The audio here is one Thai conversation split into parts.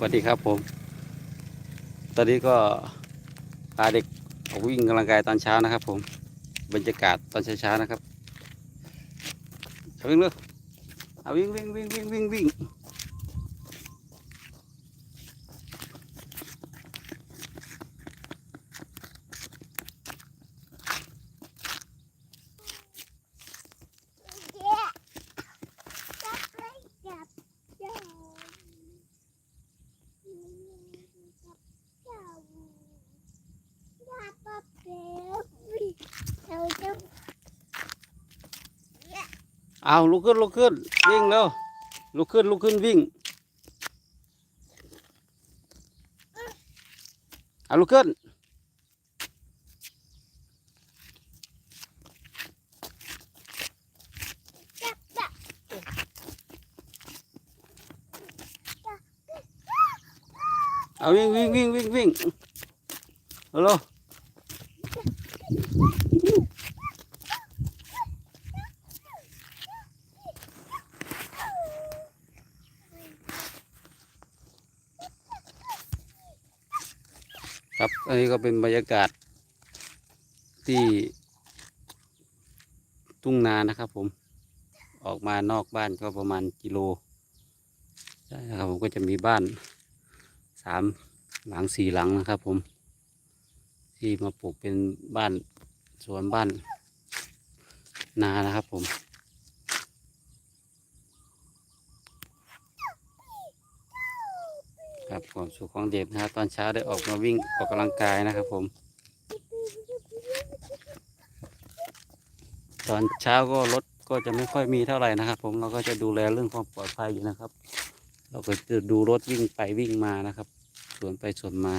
สวัสดีครับผม ตอนนี้ก็พาเด็กออกวิ่งกำลังกายตอนเช้านะครับ ผม บรรยากาศตอนเช้าๆนะครับวิ่งเลยเอาวิ่งวิ่งวิ่งวิ่งวิ่งวิ่ง เจ๊จับเลยจับเจ้าจับเจ้าจับปะเป๋เราจะ เอาลุกขึ้นลุกขึ้นวิ่งเร็วลุกขึ้นลุกขึ้นวิ่งเอาลุกขึ้นจับจับเอาวิ่งวิ่งวิ่งวิ่งวิ่งเอาเร็ ครับอันนี้ก็เป็นบรรยากาศที่ทุ่งนานะครับผมออกมานอกบ้านก็ประมาณกิโลใช่ครับผมก็จะมีบ้านสามหลังสี่หลังนะครับผม ที่มาปลูกเป็นบ้านสวนบ้านนานะครับผม ครับความสุขของเด็กนะครับตอนเช้าได้ออกมาวิ่งออกกำลังกายนะครับผม ตอนเช้าก็รถก็จะไม่ค่อยมีเท่าไหร่นะครับผมเราก็จะดูแลเรื่องความปลอดภัยอยู่นะครับ เราก็จะดูรถวิ่งไปวิ่งมานะครับ สวนไปสวนมา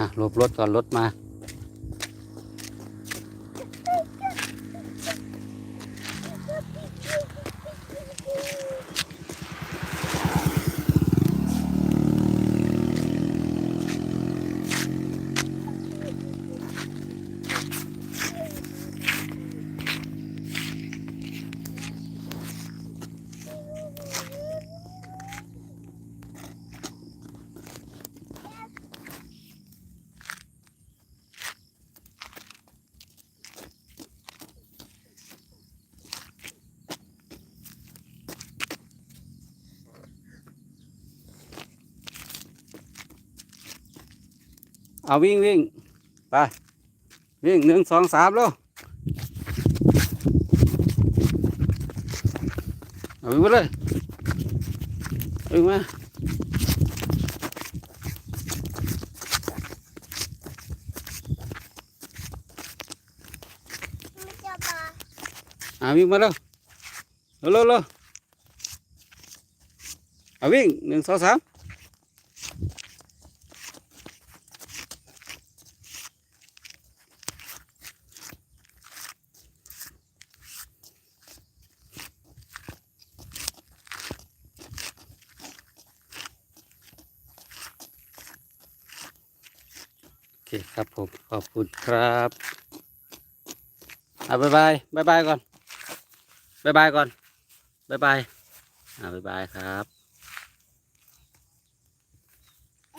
อะหลบรถก่อนรถมา เอาวิ่งวิ่งไป วิ่งหนึ่งสองสามแล้วเอาวิ่งไปเลยวิ่งมาไม่จับมาเอาวิ่งมาแล้วเร็วเร็วเร็วเอาวิ่งหนึ่งสองสาม เคครับผม ขอบคุณครับอะบายบายบายบายก่อนบายบายก่อนบายบายอ่าบายบายครับ